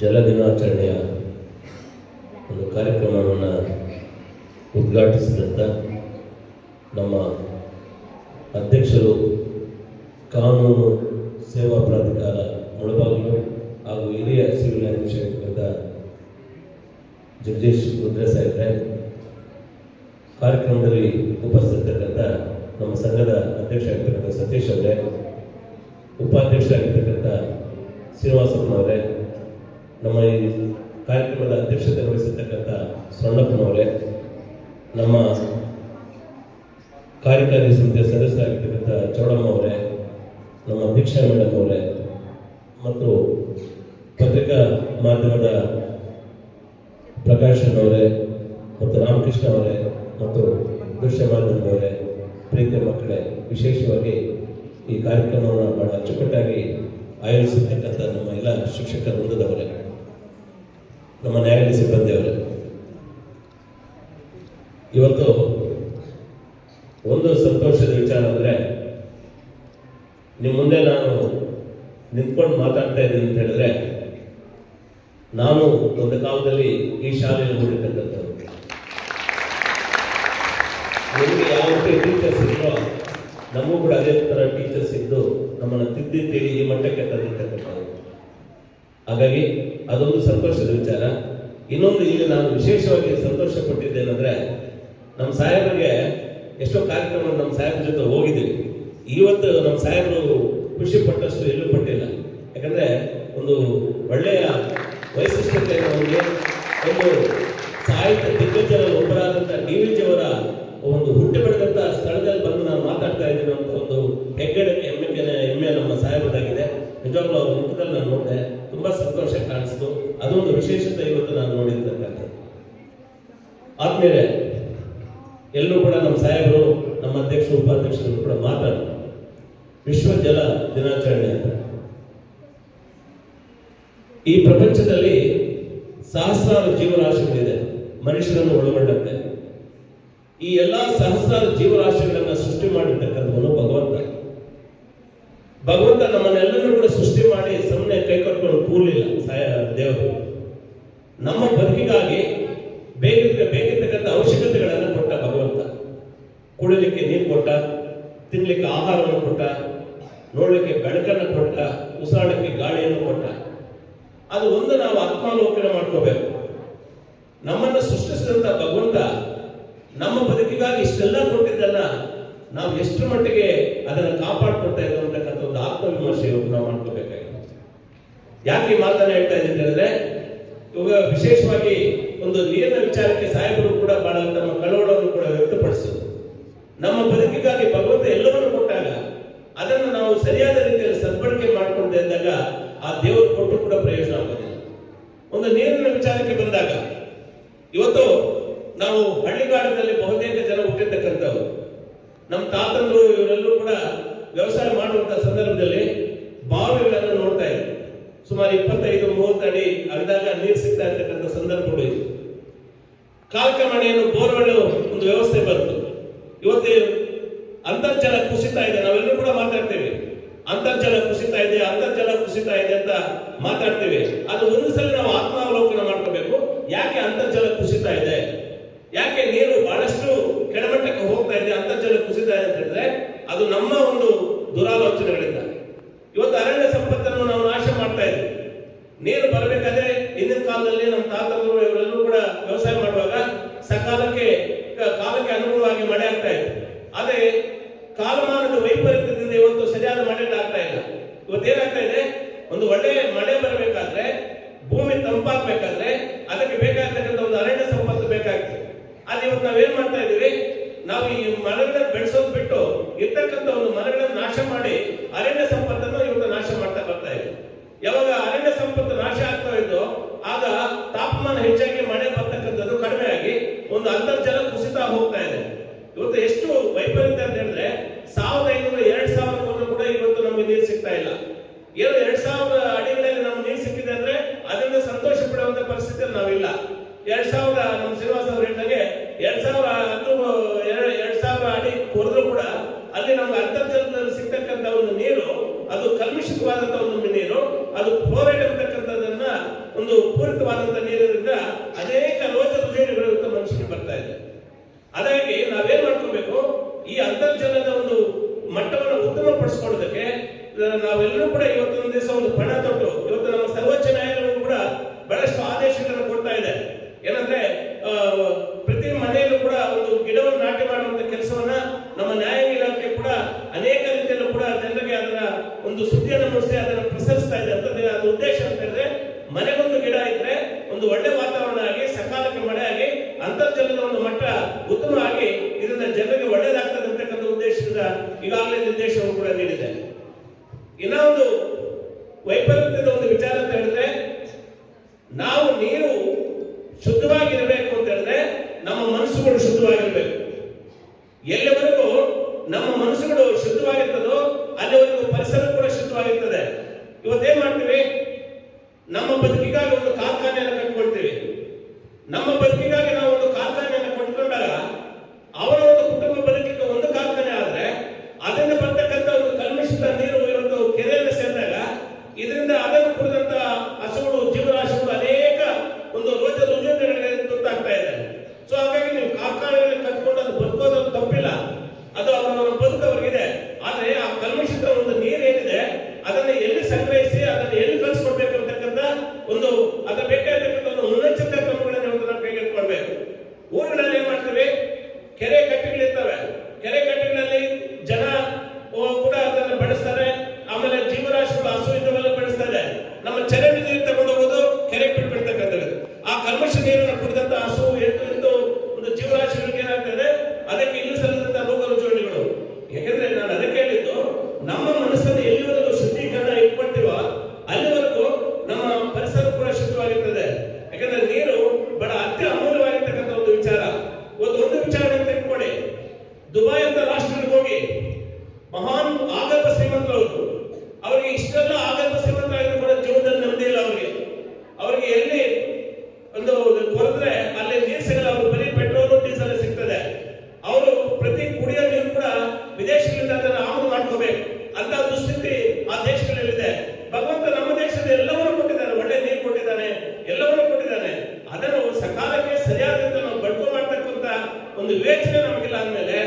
ಜಲ ದಿನಾಚರಣೆಯ ಒಂದು ಕಾರ್ಯಕ್ರಮವನ್ನು ಉದ್ಘಾಟಿಸಿದಂಥ ನಮ್ಮ ಅಧ್ಯಕ್ಷರು ಕಾನೂನು ಸೇವಾ ಪ್ರಾಧಿಕಾರ ಮುಳಬಾಗಿಲು ಹಾಗೂ ಹಿರಿಯ ಸಿವಿಲ್ ಅಡ್ಮಿನಿಸ್ಟ್ರೇಟರ್ ಜಗದೀಶ್ ರುದ್ರ ಸಾಹೇಬ್ರೆ ಕಾರ್ಯಕ್ರಮದಲ್ಲಿ ಉಪಸ್ಥಿತಿರ್ತಕ್ಕಂಥ ನಮ್ಮ ಸಂಘದ ಅಧ್ಯಕ್ಷ ಆಗಿರ್ತಕ್ಕಂಥ ಸತೀಶ್ ಅವರೇ ಉಪಾಧ್ಯಕ್ಷರಾಗಿರ್ತಕ್ಕಂಥ ಶ್ರೀನಿವಾಸಪ್ಪನವರೇ ನಮ್ಮ ಈ ಕಾರ್ಯಕ್ರಮದ ಅಧ್ಯಕ್ಷತೆ ವಹಿಸಿರ್ತಕ್ಕಂಥ ಸ್ವರ್ಣಪ್ಪನವರೇ ನಮ್ಮ ಕಾರ್ಯಕಾರಿ ಸಮಿತಿಯ ಸದಸ್ಯರಾಗಿರ್ತಕ್ಕಂಥ ಚೌಡಮ್ಮ ಅವರೇ ನಮ್ಮ ದೀಕ್ಷಾ ಮೇಡಮ್ ಅವರೇ ಮತ್ತು ಪತ್ರಿಕಾ ಮಾಧ್ಯಮದ ಪ್ರಕಾಶನ್ ಅವರೇ ಮತ್ತು ರಾಮಕೃಷ್ಣ ಅವರೇ, ಮತ್ತು ದೃಶ್ಯ ಮಾಧ್ಯಮದವರೇ, ಪ್ರೀತಿಯ ಮಕ್ಕಳೇ, ವಿಶೇಷವಾಗಿ ಈ ಕಾರ್ಯಕ್ರಮವನ್ನು ಬಹಳ ಅಚ್ಚುಕಟ್ಟಾಗಿ ಆಯೋಜಿಸಿರ್ತಕ್ಕಂಥ ನಮ್ಮ ಎಲ್ಲ ಶಿಕ್ಷಕ ವೃಂದದವರೇ. ನಮ್ಮ ನ್ಯಾಯಾಲಯ ಸಿಬ್ಬಂದಿಯವರೇ ಇವತ್ತು ಒಂದು ಸಂತೋಷದ ವಿಚಾರ ಅಂದರೆ ನಿಮ್ಮ ಮುಂದೆ ನಾನು ನಿಂತ್ಕೊಂಡು ಮಾತಾಡ್ತಾ ಇದ್ದೀನಿ ಅಂತ ಹೇಳಿದ್ರೆ, ನಾನು ಒಂದು ಕಾಲದಲ್ಲಿ ಈ ಶಾಲೆಯಲ್ಲಿ ಓದಿರ್ತಕ್ಕಂಥದ್ದು ನಿಮಗೆ ಯಾವ ರೀತಿ ಟೀಚರ್ಸ್ ಇದ್ರೋ, ನಮಗೂ ಕೂಡ ಅದೇ ಥರ ಟೀಚರ್ಸ್ ಇದ್ದು ನಮ್ಮನ್ನು ತಿದ್ದಿ, ತಿಳಿ ಈ ಮಟ್ಟಕ್ಕೆ ತಂದಿರ್ತಕ್ಕಂಥದ್ದು ಹಾಗಾಗಿ ಅದೊಂದು ಸಂತೋಷದ ವಿಚಾರ. ಇನ್ನೊಂದು ಈಗ ನಾನು ವಿಶೇಷವಾಗಿ ಸಂತೋಷ ಪಟ್ಟಿದ್ದೇನೆಂದ್ರೆ, ನಮ್ಮ ಸಾಹೇಬರಿಗೆ ಎಷ್ಟೋ ಕಾರ್ಯಕ್ರಮ ನಮ್ಮ ಸಾಹೇಬ್ರ ಜೊತೆ ಹೋಗಿದ್ದೀವಿ ಇವತ್ತು ನಮ್ಮ ಸಾಹೇಬರು ಖುಷಿ ಪಟ್ಟಷ್ಟು ಎಲ್ಲೂ ಪಟ್ಟಿಲ್ಲ. ಯಾಕಂದ್ರೆ ಒಂದು ಒಳ್ಳೆಯ ವೈಶಿಷ್ಟ್ಯತೆ ಅವರಿಗೆ ಒಂದು ಸಾಹಿತ್ಯ ದಿಗ್ಗಜರ ಒಬ್ಬರಾದಂಥ ಡಿ ವಿ ಜಿ ಅವರ ಒಂದು ಹುಟ್ಟು ಬೆಳೆದಂಥ ಸ್ಥಳದಲ್ಲಿ ಬಂದು ನಾನು ಮಾತಾಡ್ತಾ ಇದ್ದೀನಿ ಅಂತ ಒಂದು ಹೆಗ್ಗಡೆ ಹೆಮ್ಮೆ ಹೆಮ್ಮೆ ನಮ್ಮ ಸಾಹೇಬರಾಗಿದೆ ನಿಜವಾಗ್ಲೂ ಅವ್ರ ಮುಖದಲ್ಲಿ ನಾನು ನೋಡಿದೆ ತುಂಬಾ ಸಂತೋಷ ಕಾಣಿಸ್ತು ಅದೊಂದು ವಿಶೇಷತೆ ಇವತ್ತು ನಾನು ನೋಡಿರ್ತಕ್ಕಂಥದ್ದು ಆದ್ಮೇಲೆ ಎಲ್ಲರೂ ಕೂಡ ನಮ್ಮ ಸಾಹೇಬರು ನಮ್ಮ ಅಧ್ಯಕ್ಷರು ಉಪಾಧ್ಯಕ್ಷರು ಕೂಡ ಮಾತಾಡಿದ್ರು ವಿಶ್ವ ಜಲ ದಿನಾಚರಣೆ ಈ ಪ್ರಪಂಚದಲ್ಲಿ ಸಹಸ್ರಾರು ಜೀವರಾಶಿಗಳಿದೆ, ಮನುಷ್ಯರನ್ನು ಒಳಗೊಂಡಂತೆ. ಈ ಎಲ್ಲಾ ಸಹಸ್ರಾರು ಜೀವರಾಶಿಗಳನ್ನು ಸೃಷ್ಟಿ ಮಾಡಿರ್ತಕ್ಕಂಥವನು ಭಗವಂತ. ಭಗವಂತ ನಮ್ಮನ್ನೆಲ್ಲರೂ ಕೂಡ ಸೃಷ್ಟಿ ಮಾಡಿ ಸುಮ್ಮನೆ ಕೈ ಕಟ್ಕೊಂಡು ಕೂರ್ಲಿಲ್ಲ ಸಾಯ ದೇವರು. ನಮ್ಮ ಬದುಕಿಗಾಗಿ ಬೇಕಿದ್ದ ಬೇಕಿರ್ತಕ್ಕಂಥ ಅವಶ್ಯಕತೆಗಳನ್ನು ಕೊಟ್ಟ ಭಗವಂತ. ಕುಡಿಲಿಕ್ಕೆ ನೀರು ಕೊಟ್ಟ, ತಿನ್ಲಿಕ್ಕೆ ಆಹಾರವನ್ನು ಕೊಟ್ಟ ನೋಡ್ಲಿಕ್ಕೆ ಬೆಳಕನ್ನು ಕೊಟ್ಟ, ಉಸಿರಾಡಕ್ಕೆ ಗಾಳಿಯನ್ನು ಕೊಟ್ಟ. ಅದು ಒಂದು ನಾವು ಆತ್ಮಾವಲೋಕನ ಮಾಡ್ಕೋಬೇಕು. ನಮ್ಮನ್ನು ಸೃಷ್ಟಿಸಿದಂತ ಭಗವಂತ ನಮ್ಮ ಬದುಕಿಗಾಗಿ ಇಷ್ಟೆಲ್ಲ ಕೊಟ್ಟಿದ್ದನ್ನ ನಾವು ಎಷ್ಟು ಮಟ್ಟಿಗೆ ಅದನ್ನು ಕಾಪಾಡ್ಕೊಳ್ತಾ ಇದ್ದೀವಿ ಅಂತಕ್ಕಂಥ ಒಂದು ಆತ್ಮವಿಮರ್ಶೆ ನಾವು ಮಾಡ್ಕೋಬೇಕಾಗಿದೆ. ಯಾಕೆ ಈ ಮಾತನ್ನ ಹೇಳ್ತಾ ಇದ್ದೀನಿ ಹೇಳಿದ್ರೆ, ಇವಾಗ ವಿಶೇಷವಾಗಿ ಒಂದು ನೀರಿನ ವಿಚಾರಕ್ಕೆ ಸಾಹೇಬರು ಕೂಡ ಬಹಳ ತಮ್ಮ ಕಳವಳವನ್ನು ಕೂಡ ವ್ಯಕ್ತಪಡಿಸಿದ್ರು. ನಮ್ಮ ಬದುಕಿಗಾಗಿ ಭಗವಂತ ಎಲ್ಲವನ್ನು ಕೊಟ್ಟಾಗ ಅದನ್ನು ನಾವು ಸರಿಯಾದ ರೀತಿಯಲ್ಲಿ ಸದ್ಬಳಕೆ ಮಾಡಿಕೊಂಡೆ ಇದ್ದಾಗ ಆ ದೇವರು ಕೊಟ್ಟು ಕೂಡ ಪ್ರಯೋಜನ ಆಗೋದಿಲ್ಲ. ಒಂದು ನೀರಿನ ವಿಚಾರಕ್ಕೆ ಬಂದಾಗ, ಇವತ್ತು ನಾವು ಹಳ್ಳಿಗಾಡದಲ್ಲಿ ಬಹುತೇಕ ಜನ ಹುಟ್ಟಿರ್ತಕ್ಕಂಥವ್ರು. ನಮ್ಮ ತಾತಂದ್ರು ಇವರೆಲ್ಲರೂ ಕೂಡ ವ್ಯವಸಾಯ ಮಾಡುವಂತ ಸಂದರ್ಭದಲ್ಲಿ ಬಾವಿಗಳನ್ನು ನೋಡ್ತಾ ಇದ್ರು. ಸುಮಾರು ಇಪ್ಪತ್ತೈದು, ಮೂವತ್ತು ಅಡಿ ಅಗದಾಗ ನೀರು ಸಿಗ್ತಾ ಇರ್ತಕ್ಕಂಥ ಸಂದರ್ಭಗಳು ಇತ್ತು ಕಾಲಕ್ರಮೇಣ ಬೋರ್ವೆಲ್ ಒಂದು ವ್ಯವಸ್ಥೆ ಬಂತು. ಇವತ್ತು ಅಂತರ್ಜಲ ಕುಸಿತಾ ಇದೆ ಕೂಡ ಮಾತಾಡ್ತೇವೆ ಅಂತರ್ಜಲ ಕುಸಿತ ಇದೆ ಅಂತರ್ಜಲ ಕುಸಿತ ಇದೆ ಅಂತ ಮಾತಾಡ್ತೀವಿ. ಅದು ಒಂದು ಸಲ ನಾವು ಆತ್ಮಾವಲೋಕನ ಮಾಡ್ಕೋಬೇಕು. ಯಾಕೆ ಅಂತರ್ಜಲ ಕುಸಿತ ಇದೆ? ಯಾಕೆ ನೀರು ಬಹಳಷ್ಟು ಕೆಳಮಟ್ಟಕ್ಕೆ ಹೋಗ್ತಾ ಇದೆ, ಅಂತರ್ಜಲ ಕುಸಿತ ಇದೆ ಅಂತ ಹೇಳಿದ್ರೆ ಅದು ನಮ್ಮ ಒಂದು ದುರಾಲೋಚನೆಗಳಿಂದ ಇವತ್ತು ಅರಣ್ಯ ಸಂಪತ್ತನ್ನು ನಾವು ನಾಶ ಮಾಡ್ತಾ ಇದ್ದೀವಿ ನೀರು ಬರಬೇಕಾದ್ರೆ ಹಿಂದಿನ ಕಾಲದಲ್ಲಿ ನಮ್ಮ ತಾತರು ಇವರೆಲ್ಲರೂ ಕೂಡ ವ್ಯವಸಾಯ ಮಾಡುವಾಗ ಸಕಾಲಕ್ಕೆ ಕಾಲಕ್ಕೆ ಅನುಗುಣವಾಗಿ ಮಳೆ ಆಗ್ತಾ ಇತ್ತು. ಆದ್ರೆ ಕಾಲಮಾನದ ವೈಪರೀತ್ಯದಿಂದ ಇವತ್ತು ಸರಿಯಾದ ಮಳೆ ಆಗ್ತಾ ಇಲ್ಲ ಇವತ್ತು ಏನಾಗ್ತಾ ಇದೆ ಒಂದು ಒಳ್ಳೆ ಮಳೆ ಬರಬೇಕಾದ್ರೆ ಭೂಮಿ ತಂಪಾಗ್ಬೇಕಾದ್ರೆ ಅದಕ್ಕೆ ಬೇಕಾಗ್ತಕ್ಕಂಥ ಒಂದು ಅರಣ್ಯ ಸಂಪತ್ತು ಬೇಕಾಗ್ತದೆ ಅಲ್ಲಿ ಇವತ್ತು ನಾವೇನ್ ಮಾಡ್ತಾ ಇದೀವಿ ನಾವು ಈ ಮರಗಳನ್ನ ಬೆಳೆಸೋದು ಬಿಟ್ಟು ಇರ್ತಕ್ಕಂಥ ಒಂದು ಮರಗಳನ್ನ ನಾಶ ಮಾಡಿ ಅರಣ್ಯ ಪವಿತ್ರವಾದಂತಹ ನೀರಿರೋದ್ರಿಂದ ಅನೇಕ ರೋಚ ದೂಷಣೆಗಳು ಮನುಷ್ಯನಿಗೆ ಬರ್ತಾ ಇದೆ. ಅದಾಗಿ ನಾವೇನ್ ಮಾಡ್ಕೋಬೇಕು? ಈ ಅಂತರ್ಜಲದ ಒಂದು ಮಟ್ಟವನ್ನು ಉತ್ತಮಪಡಿಸ್ಕೊಳ್ಳೋದಕ್ಕೆ ನಾವೆಲ್ಲರೂ ಕೂಡ ಇವತ್ತೊಂದು ದಿವಸ ಒಂದು ಪಣ ತೊಟ್ಟು, ಇವತ್ತು ನಮ್ಮ ಸರ್ವೋಚ್ಚ ನ್ಯಾಯಾಲಯಗಳು ಕೂಡ ಬಹಳಷ್ಟು ಆದೇಶಗಳನ್ನು ಕೊಡ್ತಾ ಇದೆ. ಏನಂದ್ರೆ Wait for ಒಂದು ಸಕಾಲಕ್ಕೆ ಸರಿಯಾದಂತ ನಾವು ಬಡ್ಕೊ ಮಾಡ್ತಕ್ಕಂತ ಒಂದು ವಿವೇಚನೆ ನಮಗಿಲ್ಲ ಅಂದಮೇಲೆ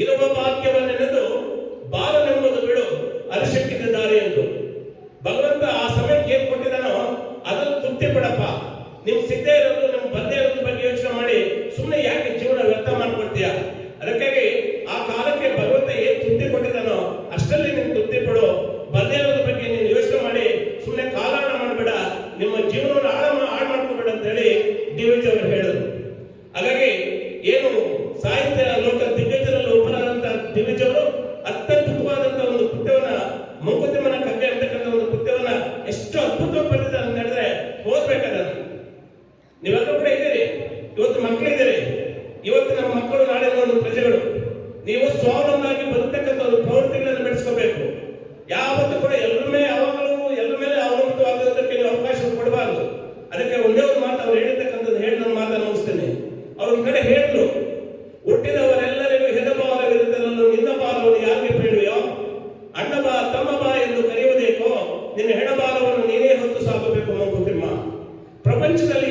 ಇರುವ ವಾಕ್ಯವನ್ನೆನೆದು ಬಾರನೆಂಬುದು ಬಿಡು ಅರಿಶಕ್ಕಿದ್ದಾರೆ ದಾರಿ ಎಂದು. ಭಗವಂತ ಆ ಸಮಯಕ್ಕೆ ಏನ್ ಕೊಟ್ಟಿದ್ದಾನೋ ಅದನ್ನು ತೃಪ್ತಿ ಪಡಪ್ಪ ನಿಮ್ಗೆ ಸಿಗದೆ ಇರೋ ಪ್ರಜೆಗಳು, ನೀವು ಸ್ವಾವಲಂಬನಾಗಿ ಬದುಕತಕ್ಕಂಥ ಒಂದು ಪ್ರವೃತ್ತಿಗಳನ್ನು ಬೆಳೆಸ್ಕೋಬೇಕು ಯಾವತ್ತೂ ಕೂಡ ಎಲ್ಲರ ಯಾವಾಗಲೂ ಎಲ್ಲರ ಮೇಲೆ ಅವಲಂಬಿತವಾಗೋದಕ್ಕೆ ನೀವು ಅವಕಾಶ ಕೊಡಬಾರದು. ಅದಕ್ಕೆ ಒಂದೇ ಒಂದು ಮಾತು ಅವ್ರು ಹೇಳಿರ್ತಕ್ಕಂಥದ್ದು ಹೇಳಿ ನಾನು ಮಾತನ್ನು ಮುಗಿಸ್ತೇನೆ. ಅವ್ರ ಕಡೆ ಹೇಳಿದ್ರು, ಹುಟ್ಟಿದವರೆಲ್ಲರಿಗೂ ಹೆದಬಾರವಿರುತ್ತಲನ್ನು ನಿನ್ನ ಬಾಲವನ್ನು ಯಾರಿಗೆ ಬೇಡುವೆಯೋ ಅಣ್ಣ ಬಾ, ತಮ್ಮ ಬಾ ಎಂದು ಕರೆಯುವುದೇಕೋ? ನಿನ್ನ ಹೆಣಬಾಲವನ್ನು ನೀನೇ ಹೊತ್ತು ಸಾಕಬೇಕು ಮಂಕುತಿಮ್ಮ ಪ್ರಪಂಚದಲ್ಲಿ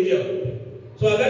religion. So अगर